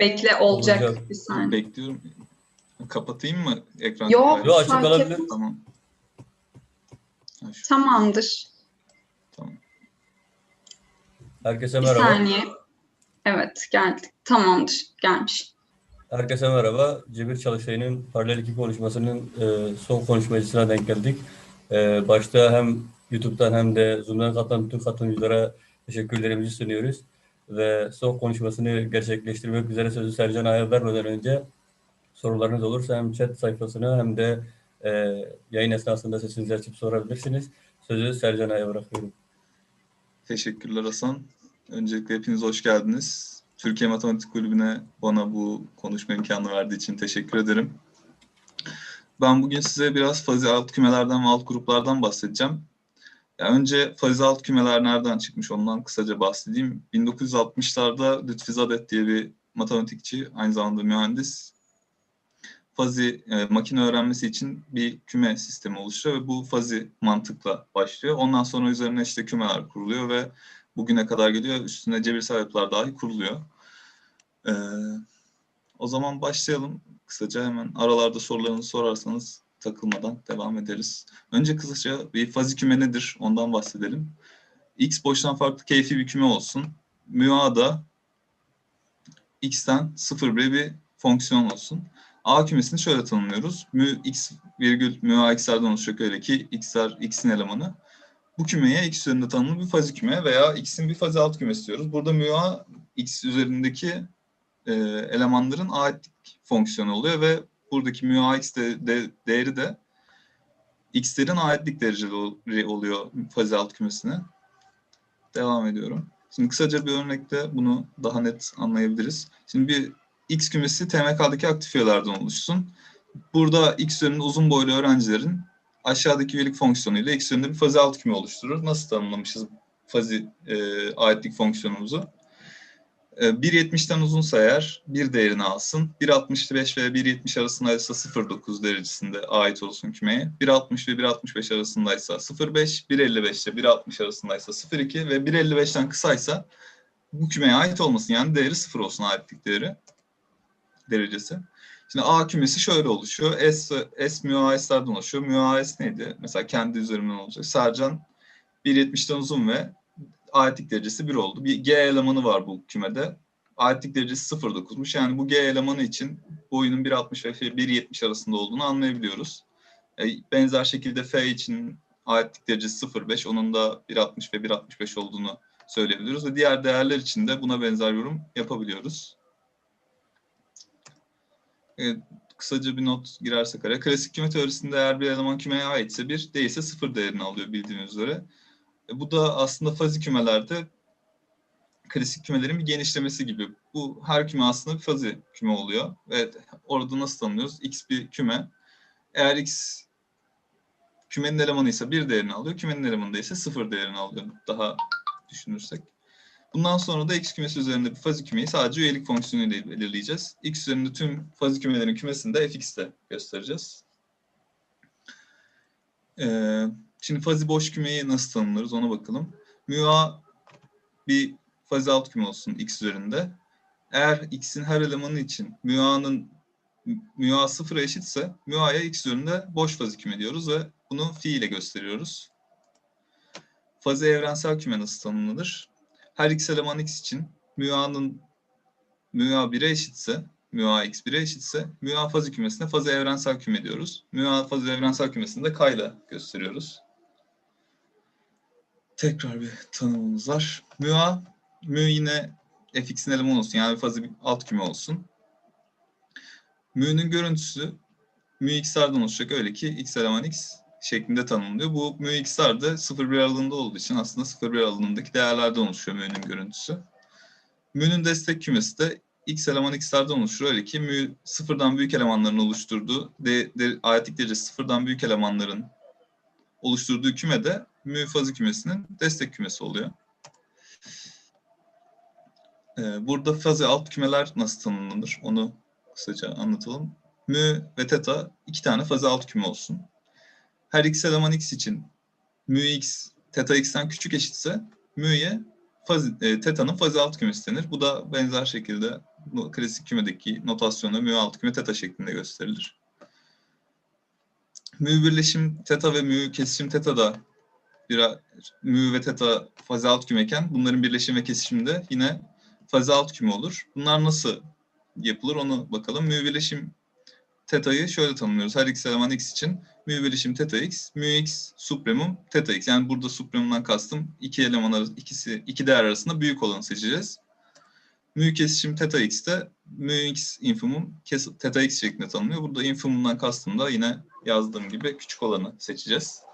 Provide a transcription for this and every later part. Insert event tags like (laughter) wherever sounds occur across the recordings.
Bekle olacak Olacak. bir saniye. Bekliyorum. Kapatayım mı ekran? Yok? Yo açık Fark kalabilir. etmez. Tamam. Ha, şu- Tamamdır. tamam. Herkese Bir merhaba. saniye. Evet geldik. Tamamdır. Gelmiş. Herkese merhaba. Cebir Çalışay'ın paralel iki konuşmasının e, son konuşmacısına denk geldik. E, başta hem YouTube'dan hem de Zoom'dan katılan bütün katılımcılara teşekkürlerimizi sunuyoruz. Ve son konuşmasını gerçekleştirmek üzere sözü Sercan Ağa'ya vermeden önce sorularınız olursa hem chat sayfasına hem de e, yayın esnasında sesinizi açıp sorabilirsiniz. Sözü Sercan Ağa'ya bırakıyorum. Teşekkürler Hasan. Öncelikle hepiniz hoş geldiniz. Türkiye Matematik Kulübü'ne bana bu konuşma imkanı verdiği için teşekkür ederim. Ben bugün size biraz fazi alt kümelerden ve alt gruplardan bahsedeceğim. Ya önce fazi alt kümeler nereden çıkmış ondan kısaca bahsedeyim. 1960'larda Lütfi Zadet diye bir matematikçi, aynı zamanda mühendis, fazi e, makine öğrenmesi için bir küme sistemi oluşturuyor ve bu fazi mantıkla başlıyor. Ondan sonra üzerine işte kümeler kuruluyor ve bugüne kadar geliyor. Üstüne cebirsel yapılar dahi kuruluyor. Ee, o zaman başlayalım. Kısaca hemen aralarda sorularınızı sorarsanız takılmadan devam ederiz. Önce kısaca bir fazi küme nedir ondan bahsedelim. X boştan farklı keyfi bir küme olsun. Müa da x'ten 0 bire bir fonksiyon olsun. A kümesini şöyle tanımlıyoruz. Mü x virgül mü a x'lerden oluşacak öyle ki x'ler x'in elemanı. Bu kümeye x üzerinde tanımlı bir fazi küme veya x'in bir fazi alt kümesi diyoruz. Burada mü a x üzerindeki e, elemanların aitlik fonksiyonu oluyor ve buradaki mü a x de, de- değeri de x'lerin aitlik dereceli oluyor fazi alt kümesine. Devam ediyorum. Şimdi kısaca bir örnekte bunu daha net anlayabiliriz. Şimdi bir X kümesi TMK'daki aktif üyelerden oluşsun. Burada X üzerinde uzun boylu öğrencilerin aşağıdaki üyelik fonksiyonuyla X üzerinde bir fazi alt küme oluşturur. Nasıl tanımlamışız fazi e, aitlik fonksiyonumuzu? E, 1.70'ten uzunsa eğer bir değerini alsın. 1.65 ve 1.70 arasındaysa 0.9 derecesinde ait olsun kümeye. 1.60 ve 1.65 arasındaysa 0.5, 1.55 ile 1.60 arasındaysa 0.2 ve 1.55'ten kısaysa bu kümeye ait olmasın. Yani değeri 0 olsun aitlik değeri derecesi. Şimdi A kümesi şöyle oluşuyor. S, S mu AS'lerden oluşuyor. Mu AS neydi? Mesela kendi üzerimden olacak. Sercan 1.70'ten uzun ve aitlik derecesi 1 oldu. Bir G elemanı var bu kümede. Aitlik derecesi 0.9'muş. Yani bu G elemanı için boyunun 1.60 ve 1.70 arasında olduğunu anlayabiliyoruz. E, benzer şekilde F için aitlik derecesi 0.5. Onun da 1.60 ve 1.65 olduğunu söyleyebiliyoruz. Ve diğer değerler için de buna benzer yorum yapabiliyoruz. Evet, kısaca bir not girersek araya. Klasik küme teorisinde eğer bir eleman kümeye aitse bir, değilse sıfır değerini alıyor bildiğiniz üzere. E, bu da aslında fazi kümelerde klasik kümelerin bir genişlemesi gibi. Bu her küme aslında bir fazi küme oluyor. Evet, orada nasıl tanımlıyoruz? X bir küme. Eğer X kümenin elemanıysa bir değerini alıyor, kümenin elemanı ise sıfır değerini alıyor. Daha düşünürsek. Bundan sonra da x kümesi üzerinde bir fazi kümeyi sadece üyelik fonksiyonu ile belirleyeceğiz. x üzerinde tüm fazi kümelerin kümesini de fx'te göstereceğiz. Ee, şimdi fazi boş kümeyi nasıl tanımlarız ona bakalım. Mu a bir fazi alt küme olsun x üzerinde. Eğer x'in her elemanı için mu a'nın mu a sıfıra eşitse mu a'ya x üzerinde boş fazi küme diyoruz ve bunu fi ile gösteriyoruz. Fazi evrensel küme nasıl tanımlanır? her x eleman x için mu a'nın mu a 1'e eşitse, mu x 1'e eşitse mu fazi kümesine fazi evrensel küme diyoruz. Mu fazi evrensel kümesini de k ile gösteriyoruz. Tekrar bir tanımımız var. Mu a, mu yine fx'in elemanı olsun yani fazi bir alt küme olsun. Mu'nun görüntüsü mu x'lerden oluşacak öyle ki x eleman x şeklinde tanımlıyor. Bu mu x'ler de 0-1 aralığında olduğu için aslında 0-1 aralığındaki değerlerden oluşuyor mu'nun görüntüsü. Mu'nun destek kümesi de x eleman x'lerden oluşur. Öyle ki mu sıfırdan büyük elemanların oluşturduğu, de, de, aitlik derecesi sıfırdan büyük elemanların oluşturduğu küme de mu fazi kümesinin destek kümesi oluyor. Ee, burada fazi alt kümeler nasıl tanımlanır onu kısaca anlatalım. Mu ve teta iki tane fazi alt küme olsun her x eleman x için mu x teta x'ten küçük eşitse mu'ye fazi, e, teta'nın fazi alt kümesi denir. Bu da benzer şekilde bu klasik kümedeki notasyonda mü alt küme teta şeklinde gösterilir. Mü birleşim teta ve mü kesişim teta da bir mü ve teta fazi alt kümeyken bunların birleşim ve kesişimde yine fazi alt küme olur. Bunlar nasıl yapılır onu bakalım. Mü birleşim teta'yı şöyle tanımlıyoruz. Her x eleman x için mü birleşim teta x, mü x supremum teta x. Yani burada supremumdan kastım iki eleman arası, ikisi iki değer arasında büyük olanı seçeceğiz. Mü kesişim teta x de mü x infimum teta x şeklinde tanımlıyor. Burada infimumdan kastım da yine yazdığım gibi küçük olanı seçeceğiz.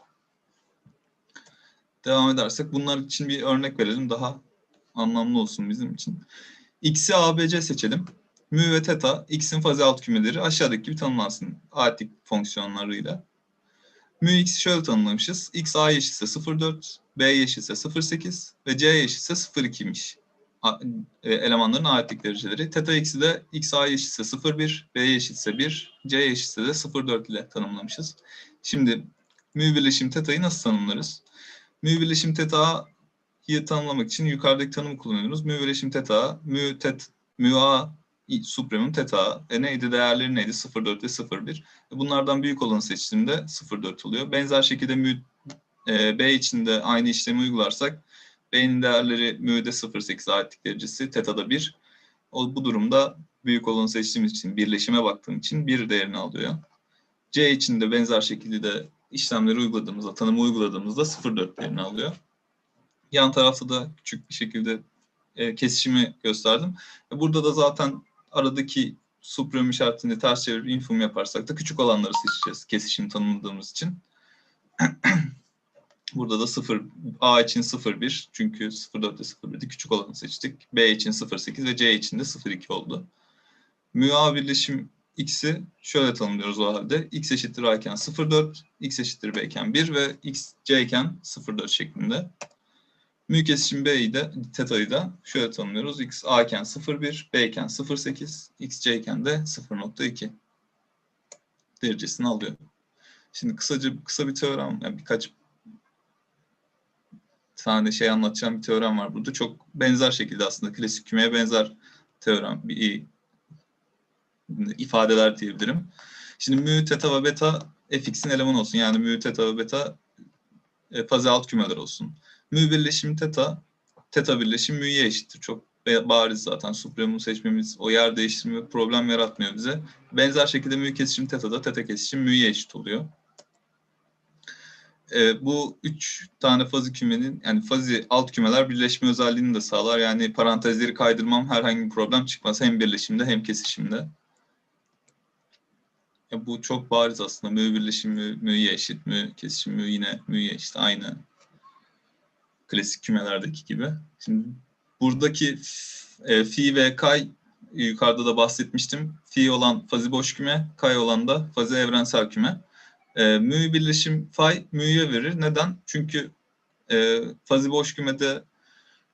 Devam edersek bunlar için bir örnek verelim daha anlamlı olsun bizim için. X'i ABC seçelim. Mü ve teta x'in fazi alt kümeleri aşağıdaki gibi tanımlansın aritlik fonksiyonlarıyla. Mü x'i şöyle tanımlamışız. x a eşitse 0,4, b eşitse 0,8 ve c eşitse 0,2'miş. E, elemanların aritlik dereceleri. Teta x'i de x a eşitse 0,1, b eşitse 1, c eşitse de 0,4 ile tanımlamışız. Şimdi mü birleşim teta'yı nasıl tanımlarız? Mü birleşim teta'yı tanımlamak için yukarıdaki tanımı kullanıyoruz. Mü birleşim teta, mü tet, mü a supremum teta. E neydi? Değerleri neydi? 0,4 ve 0,1. E bunlardan büyük olanı seçtiğimde 0,4 oluyor. Benzer şekilde mü e, b için de aynı işlemi uygularsak b'nin değerleri mü'de 0,8 aitlik derecesi, teta'da 1. O, bu durumda büyük olanı seçtiğimiz için, birleşime baktığım için 1 değerini alıyor. C için de benzer şekilde de işlemleri uyguladığımızda, tanımı uyguladığımızda 0,4 değerini alıyor. Yan tarafta da küçük bir şekilde e, kesişimi gösterdim. E, burada da zaten aradaki supremum işaretini ters çevirip infum yaparsak da küçük olanları seçeceğiz kesişim tanımladığımız için. (clears throat) Burada da 0, A için 0,1 çünkü 0,4 ile 0,1'de küçük olanı seçtik. B için 0,8 ve C için de 0,2 oldu. Mü A birleşim x'i şöyle tanımlıyoruz o halde. x eşittir a iken 0,4, x eşittir b iken 1 ve x c iken 0,4 şeklinde. Mü kesişim b'yi de teta'yı da şöyle tanımlıyoruz. x a iken 0,1, b iken 0,8, x c iken de 0,2 derecesini alıyor. Şimdi kısaca kısa bir teorem, yani birkaç tane şey anlatacağım bir teorem var burada. Çok benzer şekilde aslında klasik kümeye benzer teorem, bir ifadeler diyebilirim. Şimdi mü, teta ve beta fx'in elemanı olsun. Yani mü, teta ve beta e, fazi alt kümeler olsun. Mü birleşim teta, teta birleşim mü'ye eşittir. Çok bariz zaten. Supremum seçmemiz o yer değiştirme problem yaratmıyor bize. Benzer şekilde mü kesişim teta da teta kesişim mü'ye eşit oluyor. E, bu üç tane fazi kümenin yani fazi alt kümeler birleşme özelliğini de sağlar. Yani parantezleri kaydırmam herhangi bir problem çıkmaz. Hem birleşimde hem kesişimde. Ya bu çok bariz aslında. Mü birleşim mü, mü'ye eşit. Mü kesişim mü yine mü'ye eşit. Aynı klasik kümelerdeki gibi. Şimdi buradaki e, fi ve kay yukarıda da bahsetmiştim. Fi olan fazi boş küme, kay olan da fazi evrensel küme. E, mü birleşim fay mü'ye verir. Neden? Çünkü e, fazi boş kümede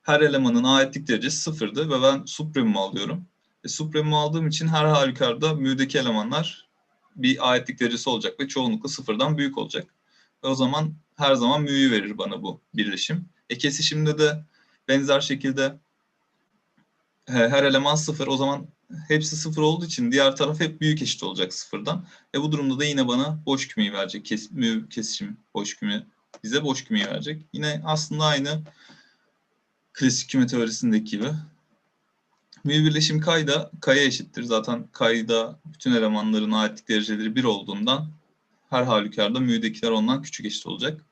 her elemanın aitlik derecesi sıfırdı ve ben supremum alıyorum. E, supremum aldığım için her halükarda mü'deki elemanlar bir aitlik derecesi olacak ve çoğunlukla sıfırdan büyük olacak. Ve o zaman her zaman mü'yü verir bana bu birleşim. E kesişimde de benzer şekilde her eleman sıfır. O zaman hepsi sıfır olduğu için diğer taraf hep büyük eşit olacak sıfırdan. E bu durumda da yine bana boş kümeyi verecek. Kes, mü kesişim boş küme bize boş kümeyi verecek. Yine aslında aynı klasik küme teorisindeki gibi. Mü birleşim kayda kaya eşittir. Zaten kayda bütün elemanların aitlik dereceleri 1 olduğundan her halükarda mü'dekiler ondan küçük eşit olacak.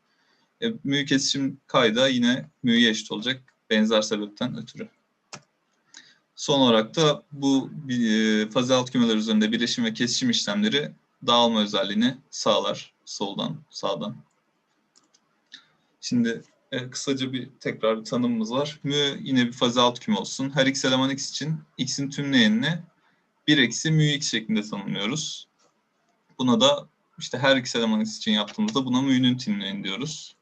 E, mü kesişim kayda yine mü'ye eşit olacak benzer sebepten ötürü. Son olarak da bu e, fazi alt kümeler üzerinde birleşim ve kesişim işlemleri dağılma özelliğini sağlar soldan sağdan. Şimdi e, kısaca bir tekrar bir tanımımız var. Mü yine bir fazi alt küme olsun. Her x eleman x için x'in tümleyenini 1 eksi mü x şeklinde tanımlıyoruz. Buna da işte her x eleman x için yaptığımızda buna mü'nün tümleyeni diyoruz.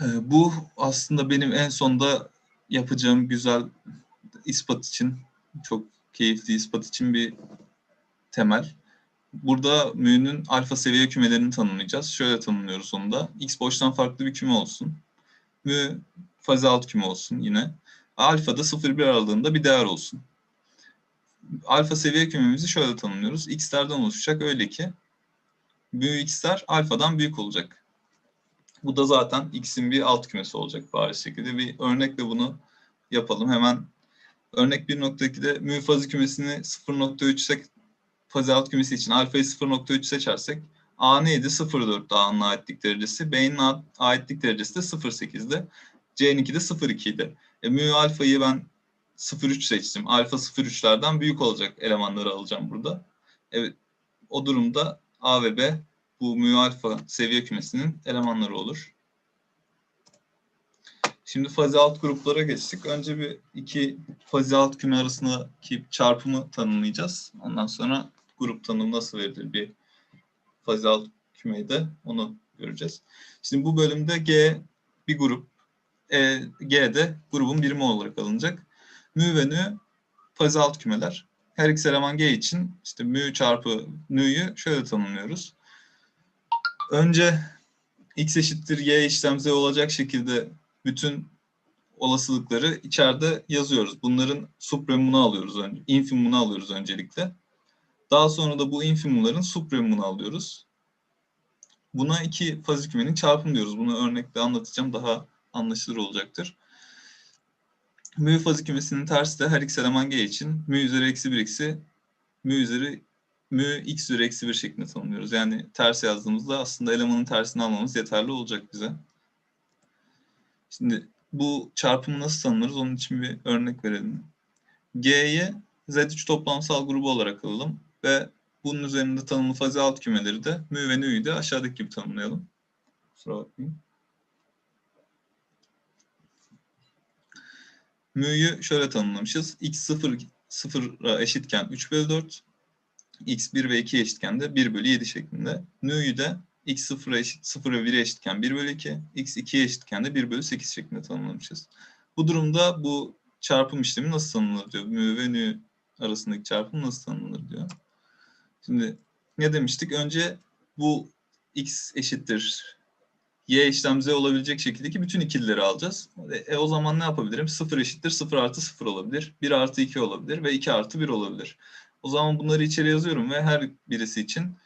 E, bu aslında benim en sonda yapacağım güzel ispat için, çok keyifli ispat için bir temel. Burada mü'nün alfa seviye kümelerini tanımlayacağız. Şöyle tanımlıyoruz onu da. X boştan farklı bir küme olsun. Mü fazi alt küme olsun yine. Alfa da 0-1 aralığında bir değer olsun. Alfa seviye kümemizi şöyle tanımlıyoruz. X'lerden oluşacak öyle ki büyük x'ler alfadan büyük olacak. Bu da zaten x'in bir alt kümesi olacak bariz şekilde. Bir örnekle bunu yapalım. Hemen örnek 1.2'de mü fazı kümesini 0.3 fazı alt kümesi için alfayı 0.3 seçersek A neydi? 0.4'te A'nın aitlik derecesi. B'nin aitlik derecesi de 0.8'de. C'ninki de 0.2 idi. E, mü alfayı ben 0.3 seçtim. Alfa 0.3'lerden büyük olacak elemanları alacağım burada. Evet. O durumda A ve B bu mü alfa seviye kümesinin elemanları olur. Şimdi fazi alt gruplara geçtik. Önce bir iki fazi alt küme arasındaki çarpımı tanımlayacağız. Ondan sonra grup tanımı nasıl verilir bir fazi alt kümeyi de onu göreceğiz. Şimdi bu bölümde G bir grup, e, G de grubun birimi olarak alınacak. Mü ve nü fazi alt kümeler. Her x eleman G için işte mü çarpı nü'yü şöyle tanımlıyoruz. Önce x eşittir y işlem z olacak şekilde bütün olasılıkları içeride yazıyoruz. Bunların supremumunu alıyoruz önce, infimumunu alıyoruz öncelikle. Daha sonra da bu infimumların supremumunu alıyoruz. Buna iki fazi kümenin çarpımı diyoruz. Bunu örnekle anlatacağım daha anlaşılır olacaktır. Mü fazi kümesinin tersi de her x eleman g için mü üzeri eksi 1 eksi mü üzeri mü x üzeri eksi 1 şeklinde tanımlıyoruz. Yani ters yazdığımızda aslında elemanın tersini almamız yeterli olacak bize. Şimdi bu çarpımı nasıl tanımlarız? Onun için bir örnek verelim. G'ye Z3 toplamsal grubu olarak alalım ve bunun üzerinde tanımlı fazi alt kümeleri de mü ve nü'yü de aşağıdaki gibi tanımlayalım. Kusura bakmayın. Mü'yü şöyle tanımlamışız. x 0 0'a eşitken 3 bölü 4, x 1 ve 2 eşitken de 1 bölü 7 şeklinde. Nü'yü de x 0'a eşit 0 ve 1'e eşitken 1 bölü 2, x 2'ye eşitken de 1 bölü 8 şeklinde tanımlamışız. Bu durumda bu çarpım işlemi nasıl tanımlanır diyor. Mü ve nü arasındaki çarpım nasıl tanımlanır diyor. Şimdi ne demiştik? Önce bu x eşittir y işlem z olabilecek şekildeki bütün ikilileri alacağız. E, o zaman ne yapabilirim? 0 eşittir 0 artı 0 olabilir. 1 artı 2 olabilir ve 2 artı 1 olabilir. O zaman bunları içeri yazıyorum ve her birisi için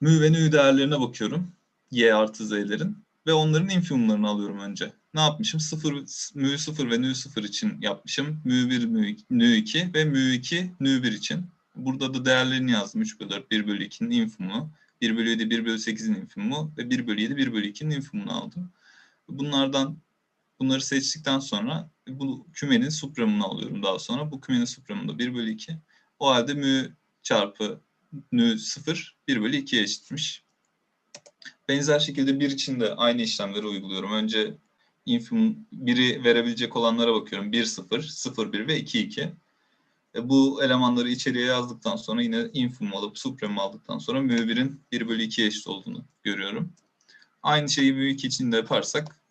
mü ve nü değerlerine bakıyorum. Y artı z'lerin. Ve onların infimumlarını alıyorum önce. Ne yapmışım? 0, mü 0 ve nü 0 için yapmışım. Mü 1, mü, nü 2 ve mü 2, nü 1 için. Burada da değerlerini yazdım. 3 bölü 4, 1 bölü 2'nin infimumu. 1 bölü 7, 1 bölü 8'in infimumu ve 1 bölü 7, 1 bölü 2'nin infimumunu aldım. Bunlardan bunları seçtikten sonra bu kümenin supremunu alıyorum daha sonra. Bu kümenin supremunda 1 bölü 2. O halde mü çarpı nü 0 1 bölü 2'ye eşitmiş. Benzer şekilde 1 için de aynı işlemleri uyguluyorum. Önce infimum 1'i verebilecek olanlara bakıyorum. 1 0, 0 1 ve 2 2. E, bu elemanları içeriye yazdıktan sonra yine infimum alıp supremum aldıktan sonra mü 1'in 1 bölü 2'ye eşit olduğunu görüyorum. Aynı şeyi mü 2 için de yaparsak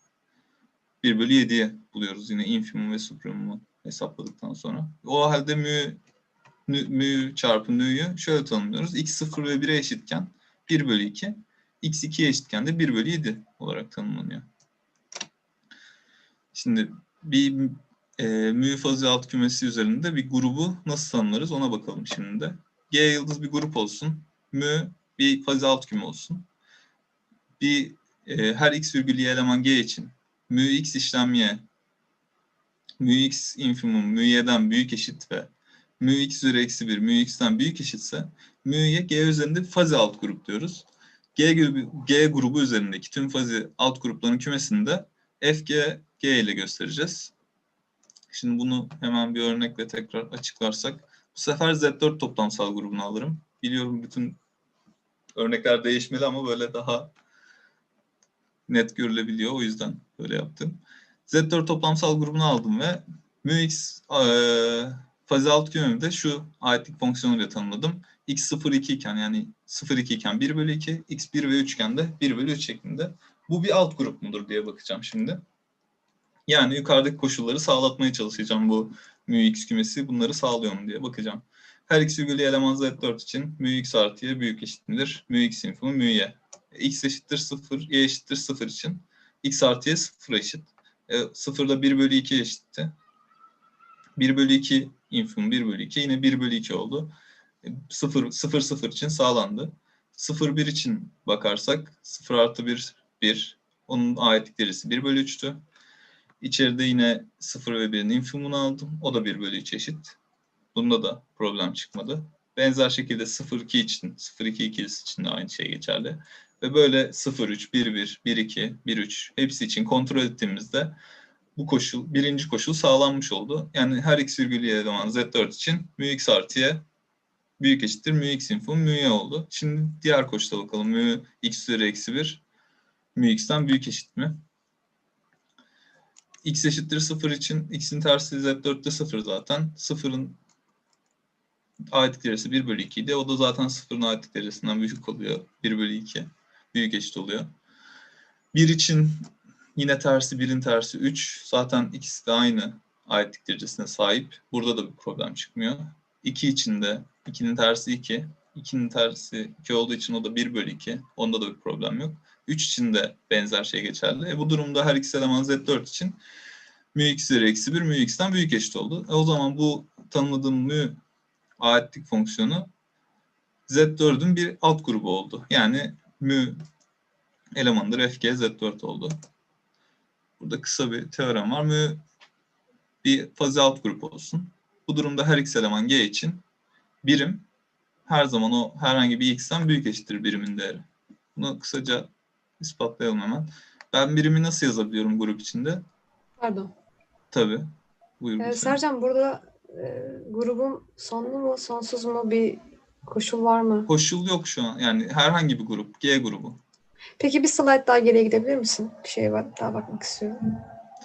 1 bölü 7'ye buluyoruz yine infimum ve supremumu hesapladıktan sonra. O halde mü nü, mü çarpı nü'yü şöyle tanımlıyoruz. x 0 ve 1'e eşitken 1 bölü 2, x 2'ye eşitken de 1 bölü 7 olarak tanımlanıyor. Şimdi bir e, mü fazi alt kümesi üzerinde bir grubu nasıl tanımlarız ona bakalım şimdi de. G yıldız bir grup olsun. Mü bir fazi alt küme olsun. Bir e, her x virgül y eleman g için mü x işlem y mü x infimum mü y'den büyük eşit ve mü x üzeri eksi 1 mü x'ten büyük eşitse mü'ye g üzerinde bir fazi alt grup diyoruz. G grubu, G grubu üzerindeki tüm fazi alt grupların kümesini de fg g ile göstereceğiz. Şimdi bunu hemen bir örnekle tekrar açıklarsak. Bu sefer Z4 toplamsal grubunu alırım. Biliyorum bütün örnekler değişmeli ama böyle daha net görülebiliyor. O yüzden böyle yaptım. Z4 toplamsal grubunu aldım ve μx e, fazi alt kümemi şu aitlik fonksiyonuyla tanımladım. x 0 2 iken yani 0 2 iken 1 bölü 2, x 1 ve 3 iken de 1 bölü 3 şeklinde. Bu bir alt grup mudur diye bakacağım şimdi. Yani yukarıdaki koşulları sağlatmaya çalışacağım bu μ x kümesi bunları sağlıyor mu diye bakacağım. Her x virgülü eleman z4 için μ x artı y büyük eşittir. μ x infimu μ y. x eşittir 0, y eşittir 0 için x artı y 0 eşit. E, 0 ile 1 bölü 2 eşitti. 1 bölü 2 infim 1 bölü 2 yine 1 bölü 2 oldu. E, 0, 0, 0 için sağlandı. 0, 1 için bakarsak 0 artı 1, 1. Onun aitlik derecesi 1 bölü 3'tü. İçeride yine 0 ve 1'in infimunu aldım. O da 1 bölü 3 eşit. Bunda da problem çıkmadı. Benzer şekilde 0-2 için, 0-2 ikilisi için de aynı şey geçerli. Ve böyle 0-3, 1-1, 1-2, 1-3 hepsi için kontrol ettiğimizde bu koşul, birinci koşul sağlanmış oldu. Yani her x virgül y eleman z4 için mu x artı y büyük eşittir mu x info mu y oldu. Şimdi diğer koşula bakalım. Mu x üzeri eksi 1 mu x'ten büyük eşit mi? X eşittir 0 için x'in tersi z4'te 0 zaten. 0'ın aitlik derecesi 1 bölü 2 idi. O da zaten 0'ın aitlik derecesinden büyük oluyor. 1 bölü 2. Büyük eşit oluyor. 1 için yine tersi 1'in tersi 3. Zaten ikisi de aynı aitlik derecesine sahip. Burada da bir problem çıkmıyor. 2 için de 2'nin tersi 2. 2'nin tersi 2 olduğu için o da 1 bölü 2. Onda da bir problem yok. 3 için de benzer şey geçerli. E bu durumda her x eleman z4 için mu x üzeri eksi 1 mu x'ten büyük eşit oldu. E o zaman bu tanımladığım mu aitlik fonksiyonu Z4'ün bir alt grubu oldu. Yani mü elemandır fg Z4 oldu. Burada kısa bir teorem var. Mü bir fazi alt grup olsun. Bu durumda her x eleman g için birim her zaman o herhangi bir x'ten büyük eşittir birimin değeri. Bunu kısaca ispatlayalım hemen. Ben birimi nasıl yazabiliyorum grup içinde? Pardon. Tabii. Buyur Ee, lütfen. Sercan burada e, grubun sonlu mu sonsuz mu bir koşul var mı? Koşul yok şu an. Yani herhangi bir grup. G grubu. Peki bir slide daha geriye gidebilir misin? Bir şeye bak, daha bakmak istiyorum.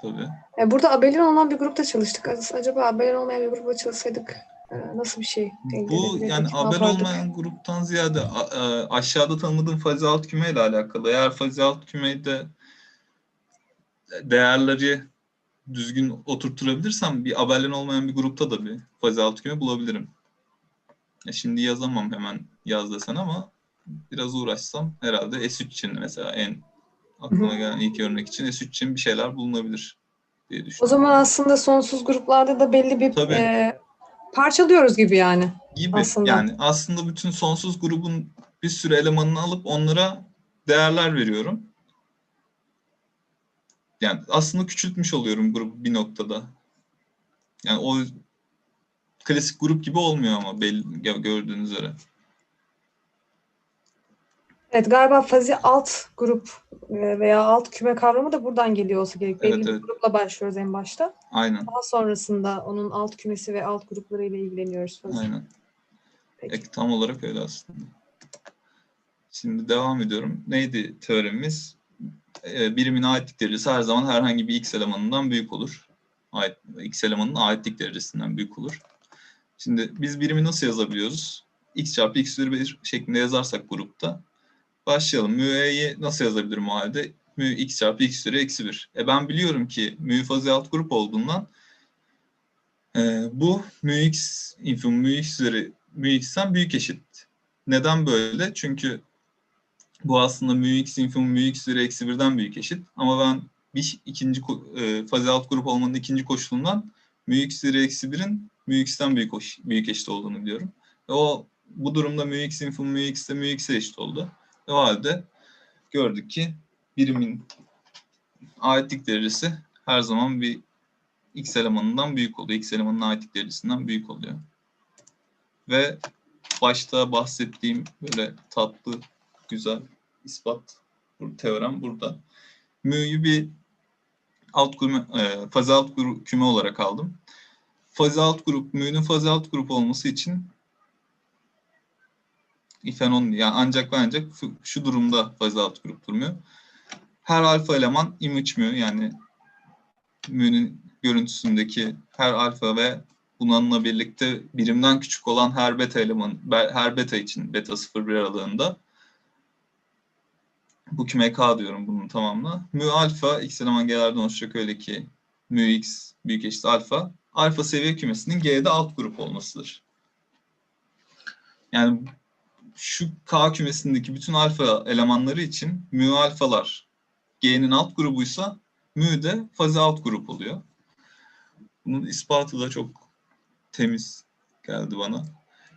Tabii. Burada abelian olan bir grupta çalıştık. Acaba abelian olmayan bir grupta çalışsaydık nasıl bir şey Bu yani yapardık? olmayan gruptan ziyade a- aşağıda tanımladığım fazi alt küme ile alakalı. Eğer fazi alt kümede değerleri düzgün oturtturabilirsem bir haberlerin olmayan bir grupta da bir fazi alt küme bulabilirim. Ya şimdi yazamam hemen yaz desen ama biraz uğraşsam herhalde S3 için mesela en aklıma gelen ilk örnek için S3 için bir şeyler bulunabilir diye düşünüyorum. O zaman aslında sonsuz gruplarda da belli bir Tabii. e, parçalıyoruz gibi yani. gibi. Aslında. Yani aslında bütün sonsuz grubun bir sürü elemanını alıp onlara değerler veriyorum. Yani aslında küçültmüş oluyorum grubu bir noktada. Yani o klasik grup gibi olmuyor ama belli, gö- gördüğünüz üzere. Evet galiba fazi alt grup e, veya alt küme kavramı da buradan geliyor olsa gerek. Belli Evet, bir evet. grupla başlıyoruz en başta. Aynen, Daha sonrasında onun alt kümesi ve alt grupları ile ilgileniyoruz. fazi. aynen. Peki. E, tam olarak öyle aslında. Şimdi devam ediyorum. Neydi teoremimiz? E, birimin aitlik derecesi her zaman herhangi bir x elemanından büyük olur. Ait, x elemanının aitlik derecesinden büyük olur. Şimdi biz birimi nasıl yazabiliyoruz? x çarpı x üzeri 1 şeklinde yazarsak grupta. Başlayalım. Mü'yi nasıl yazabilirim o halde? Mü x çarpı x üzeri eksi 1. E ben biliyorum ki mü fazi alt grup olduğundan e, bu mü x info mü x üzeri mü x'ten büyük eşit. Neden böyle? Çünkü bu aslında mü x info mü x üzeri eksi 1'den büyük eşit. Ama ben bir ikinci e, fazi alt grup olmanın ikinci koşulundan mü x üzeri eksi 1'in mü x'ten büyük, büyük eşit olduğunu biliyorum. Ve o bu durumda mü x info mü x de mü x'e eşit oldu. O halde gördük ki birimin aitlik derecesi her zaman bir x elemanından büyük oluyor. x elemanının aitlik derecesinden büyük oluyor. Ve başta bahsettiğim böyle tatlı, güzel ispat, teorem burada. Mü'yü bir alt küme, e, fazi alt gru- küme olarak aldım. Fazi alt grup, mü'nün fazi alt grup olması için ifen on yani ancak ve ancak şu- durumda fazi alt grup durmuyor. Her alfa eleman image mü yani mü'nün görüntüsündeki her alfa ve bununla birlikte birimden küçük olan her beta eleman her beta için beta 0-1 aralığında bu küme K diyorum bunun tamamına. Mü alfa x eleman G'lerden oluşacak öyle ki mü x büyük eşit alfa. Alfa seviye kümesinin G'de alt grup olmasıdır. Yani şu K kümesindeki bütün alfa elemanları için mü alfalar G'nin alt grubuysa Mü de fazi alt grup oluyor. Bunun ispatı da çok temiz geldi bana.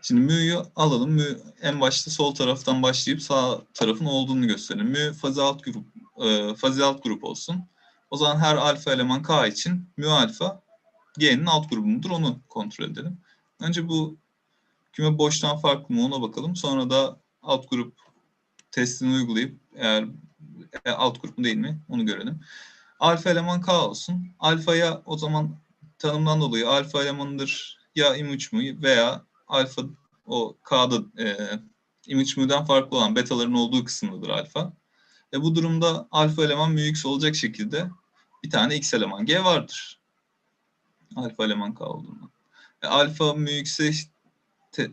Şimdi mü'yü alalım. Mü en başta sol taraftan başlayıp sağ tarafın olduğunu gösterelim. Mü fazi alt grup e, fazi alt grup olsun. O zaman her alfa eleman K için mü alfa G'nin alt grubu mudur onu kontrol edelim. Önce bu küme boştan farklı mı ona bakalım. Sonra da alt grup testini uygulayıp eğer e, alt grup mu değil mi onu görelim. Alfa eleman K olsun. Alfaya o zaman tanımdan dolayı alfa elemanıdır ya image mu veya alfa o K'da e, image mu'dan farklı olan betaların olduğu kısımdadır alfa. E bu durumda alfa eleman mu x olacak şekilde bir tane x eleman g vardır. Alfa eleman k olduğundan. E, alfa mu x'e te-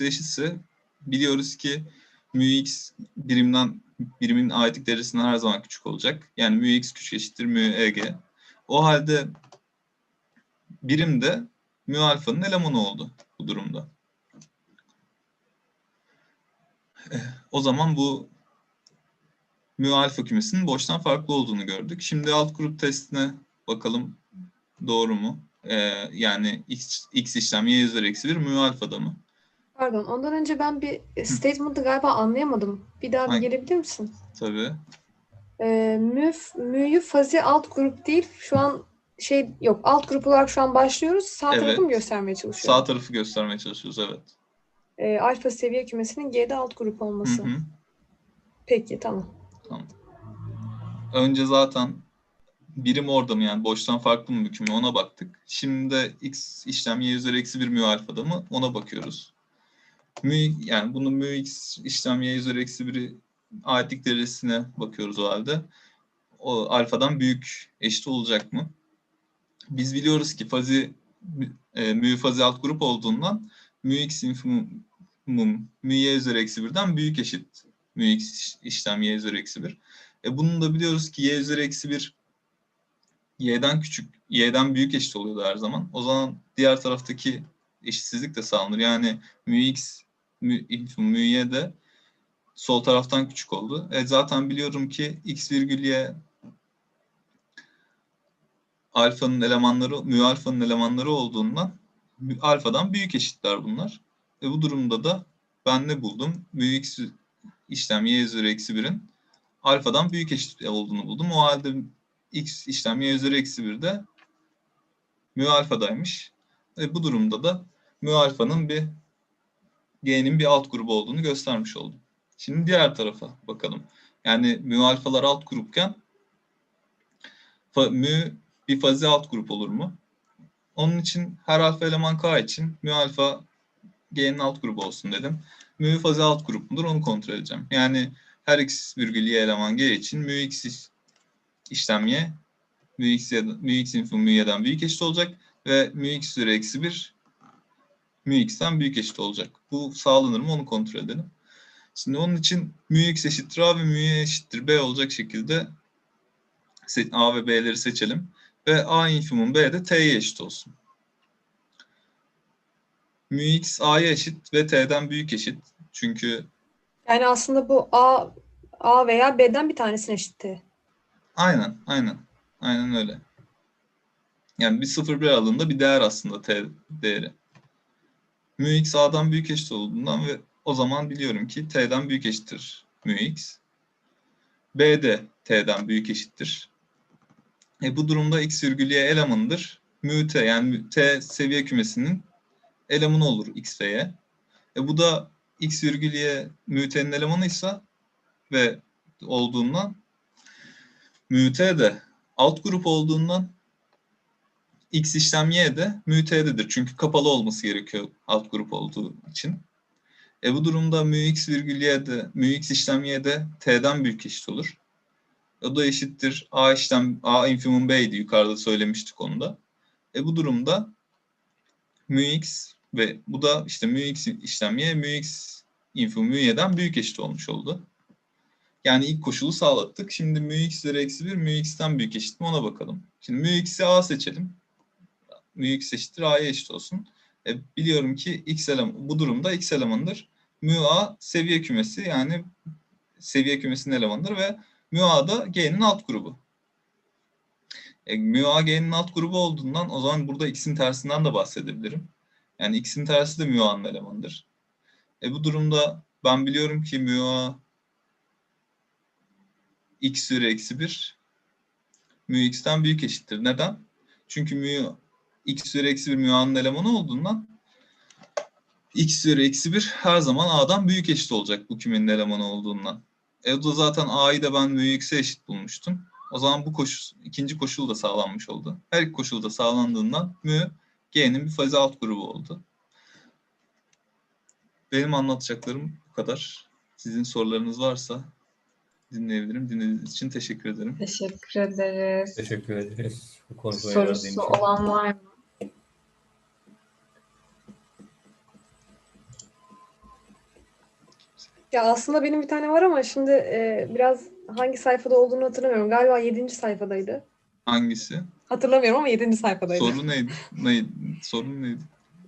eşitse biliyoruz ki mu x birimden birimin aitlik derecesinden her zaman küçük olacak. Yani mu x küçük eşittir mu eg. O halde birim de mu alfanın elemanı oldu bu durumda. O zaman bu mu alfa kümesinin boştan farklı olduğunu gördük. Şimdi alt grup testine bakalım doğru mu? Ee, yani x, x işlem y üzeri eksi 1 mu alfada mı? Pardon, ondan önce ben bir statement'ı galiba anlayamadım. Bir daha bir Hangi? gelebilir misin? Tabii. Ee, mü'yü fazi alt grup değil. Şu an şey yok. Alt grup olarak şu an başlıyoruz. Sağ tarafı Evet. mı göstermeye çalışıyor? Sağ tarafı göstermeye çalışıyoruz evet. Ee, alfa seviye kümesinin G'de alt grup Hı olması. hı. Peki tamam. Önce zaten birim orada mı yani boştan farklı mı bir küme ona baktık. Şimdi de x işlem y üzeri eksi 1 mu alfada mı ona bakıyoruz. Mü, yani bunu mü x işlem y üzeri eksi 1'i aitlik derecesine bakıyoruz o halde. O alfadan büyük eşit olacak mı? Biz biliyoruz ki fazi e, mü fazi alt grup olduğundan mü x infimum mü y üzeri eksi 1'den büyük eşit mü x işlem y üzeri eksi 1. E bunu da biliyoruz ki y üzeri eksi 1 y'den küçük, y'den büyük eşit oluyordu her zaman. O zaman diğer taraftaki eşitsizlik de sağlanır. Yani mü x, info, mü y de sol taraftan küçük oldu. E zaten biliyorum ki x virgül y alfanın elemanları, mü alfanın elemanları olduğundan alfadan büyük eşitler bunlar. E bu durumda da ben ne buldum? Mü x işlem y üzeri eksi 1'in alfadan büyük eşit olduğunu buldum. O halde x işlem y üzeri eksi 1'de mü alfadaymış. Ve bu durumda da mü alfanın bir g'nin bir alt grubu olduğunu göstermiş oldum. Şimdi diğer tarafa bakalım. Yani mü alfalar alt grupken fa, mü bir fazi alt grup olur mu? Onun için her alfa eleman k için mü alfa g'nin alt grubu olsun dedim. Mü fazi alt grup mudur onu kontrol edeceğim. Yani her x virgül y eleman g için mü x iş- işlem y mü x, ya da- mü x info mü y'den büyük eşit olacak ve mü x üzeri eksi 1 mü x'ten büyük eşit olacak. Bu sağlanır mı onu kontrol edelim. Şimdi onun için mü x eşittir a ve mü y eşittir b olacak şekilde a ve b'leri seçelim. Ve a infimum b de t'ye eşit olsun. Mü x a'ya eşit ve t'den büyük eşit. Çünkü Yani aslında bu A A veya B'den bir tanesine eşitti. Aynen, aynen. Aynen öyle. Yani bir 0-1 aralığında bir değer aslında t değeri. Mu x a'dan büyük eşit olduğundan ve o zaman biliyorum ki t'den büyük eşittir mu x. b de t'den büyük eşittir. E bu durumda x virgül y elemanıdır. Mu t yani t seviye kümesinin elemanı olur x ve. E bu da x virgül y mu t'nin elemanıysa ve olduğundan de alt grup olduğundan X işlem Y de müte'dedir. Çünkü kapalı olması gerekiyor alt grup olduğu için. E bu durumda mü x virgül y de mü x işlem y de t'den büyük eşit olur. O da eşittir a işlem a infimum b'ydi yukarıda söylemiştik onu da. E bu durumda x ve bu da işte mü x işlem y x infimum y'den büyük eşit olmuş oldu. Yani ilk koşulu sağlattık. Şimdi mu x üzeri eksi 1 mu x'ten büyük eşit mi ona bakalım. Şimdi mu x'i a seçelim. Mu x eşittir a'ya eşit olsun. E, biliyorum ki x eleman, bu durumda x elemanıdır. Mu a seviye kümesi yani seviye kümesinin elemanıdır ve mu a da g'nin alt grubu. E, mu A G'nin alt grubu olduğundan o zaman burada X'in tersinden de bahsedebilirim. Yani X'in tersi de mu A'nın elemanıdır. E bu durumda ben biliyorum ki mu A X üzeri eksi 1 mu X'ten büyük eşittir. Neden? Çünkü mu X üzeri eksi 1 mu A'nın elemanı olduğundan X üzeri eksi 1 her zaman A'dan büyük eşit olacak bu kümenin elemanı olduğundan. E o da zaten A'yı da ben mu X'e eşit bulmuştum. O zaman bu koşul, ikinci koşul da sağlanmış oldu. Her iki koşul da sağlandığından mu G'nin bir fazi alt grubu oldu. Benim anlatacaklarım bu kadar. Sizin sorularınız varsa dinleyebilirim. Dinlediğiniz için teşekkür ederim. Teşekkür ederiz. Teşekkür ederiz. Bu verdiğin Sorusu için. olan var mı? Ya aslında benim bir tane var ama şimdi e, biraz hangi sayfada olduğunu hatırlamıyorum. Galiba 7. sayfadaydı. Hangisi? Hatırlamıyorum ama 7. sayfadaydı. Soru neydi? neydi? Sorun neydi?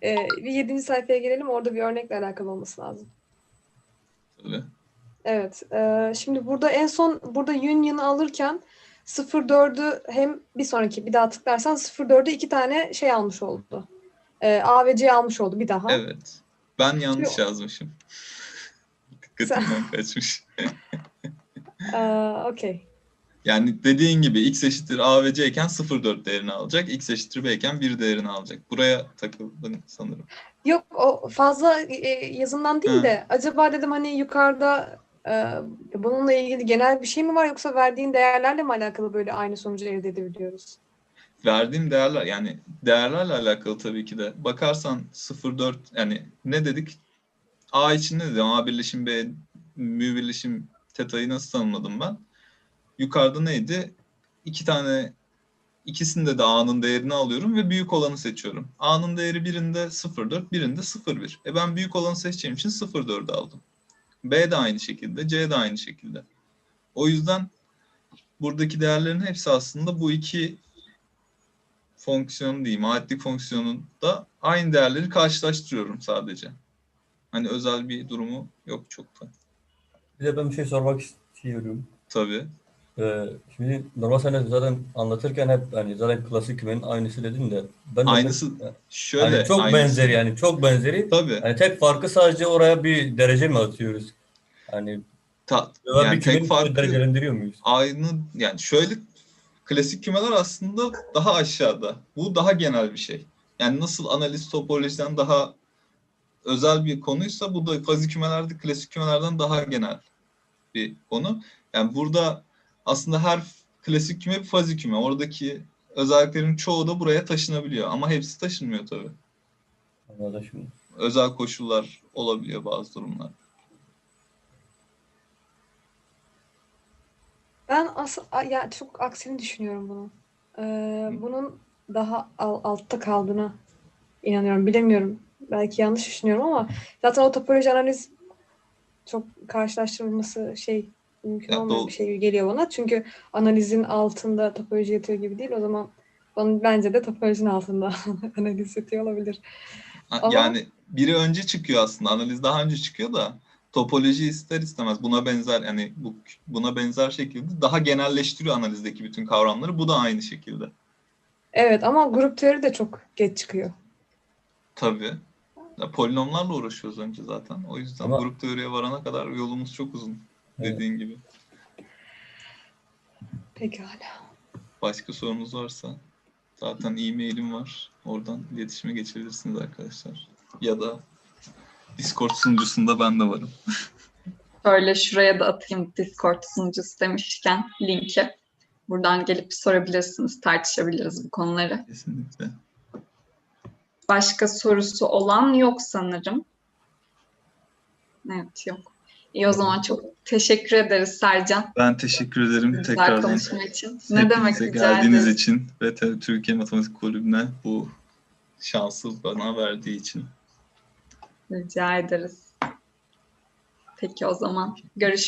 E, bir 7. sayfaya gelelim. Orada bir örnekle alakalı olması lazım. Söyle. Evet. e, şimdi burada en son burada Union'ı alırken 04'ü hem bir sonraki bir daha tıklarsan 04'ü iki tane şey almış oldu. E, A ve C almış oldu bir daha. Evet. Ben yanlış Yok. yazmışım. (laughs) Dikkatimden kaçmış. (laughs) E, Okey. Yani dediğin gibi x eşittir a ve c iken 0,4 değerini alacak. x eşittir b iken 1 değerini alacak. Buraya takıldın sanırım. Yok o fazla e, yazımdan değil Ha. de acaba dedim hani yukarıda bununla ilgili genel bir şey mi var yoksa verdiğin değerlerle mi alakalı böyle aynı sonucu elde edebiliyoruz? Verdiğim değerler yani değerlerle alakalı tabii ki de. Bakarsan 0,4 yani ne dedik? A için ne dedim? A birleşim B mü birleşim teta'yı nasıl tanımladım ben? Yukarıda neydi? İki tane ikisinde de A'nın değerini alıyorum ve büyük olanı seçiyorum. A'nın değeri birinde 0,4, birinde 0,1. E ben büyük olanı seçeceğim için 0,4'ü aldım. B de aynı şekilde, C de aynı şekilde. O yüzden buradaki değerlerin hepsi aslında bu iki fonksiyon diyeyim, aitlik fonksiyonunda aynı değerleri karşılaştırıyorum sadece. Hani özel bir durumu yok çok da. Bir de ben bir şey sormak istiyorum. Tabii. Ee, şimdi normal sen zaten anlatırken hep hani zaten klasik kümenin aynısı dedin de ben de Aynısı şöyle. hani çok aynısı. benzeri yani çok benzeri. Tabii. Hani tek farkı sadece oraya bir derece mi atıyoruz? Hani Ta, yani bir tek farkı derecelendiriyor muyuz? aynı yani şöyle klasik kümeler aslında daha aşağıda. Bu daha genel bir şey. Yani nasıl analiz topolojiden daha özel bir konuysa bu da fazi kümelerde klasik kümelerden daha genel bir konu. Yani burada aslında her klasik küme bir fazi küme. Oradaki özelliklerin çoğu da buraya taşınabiliyor ama hepsi taşınmıyor tabii. Anladım şimdi. Özel koşullar olabiliyor bazı durumlar. Ben as ya çok aksini düşünüyorum bunu. Ee, bunun daha al- altta kaldığına inanıyorum. Bilemiyorum. Belki yanlış düşünüyorum ama zaten o topoloji analiz çok karşılaştırılması şey mümkün Ya olmayan doğru. bir şey gibi geliyor bana. Çünkü analizin altında topoloji yatıyor gibi değil. O zaman bana, bence de topolojinin altında (laughs) analiz yatıyor olabilir. Ha, Ama- Yani biri önce çıkıyor aslında. Analiz daha önce çıkıyor da topoloji ister istemez buna benzer yani bu buna benzer şekilde daha genelleştiriyor analizdeki bütün kavramları. Bu da aynı şekilde. Evet ama grup teori de çok geç çıkıyor. Tabii. Ya, polinomlarla uğraşıyoruz önce zaten. O yüzden Ama- grup teoriye varana kadar yolumuz çok uzun. Evet. Dediğin gibi. Pekala. Başka sorunuz varsa zaten e-mailim var. Oradan iletişime geçebilirsiniz arkadaşlar. Ya da Discord sunucusunda ben de varım. Böyle şuraya da atayım Discord sunucusu demişken linki. Buradan gelip sorabilirsiniz, tartışabiliriz bu konuları. Kesinlikle. Başka sorusu olan yok sanırım. Evet yok. İyi o zaman çok teşekkür ederiz Sercan. Ben teşekkür ederim Güzel tekrardan. konuşma için. Ne demek rica geldiğiniz ederiz. için ve Türkiye Matematik Kulübü'ne bu şansı bana verdiği için. Rica ederiz. Peki o zaman görüşmek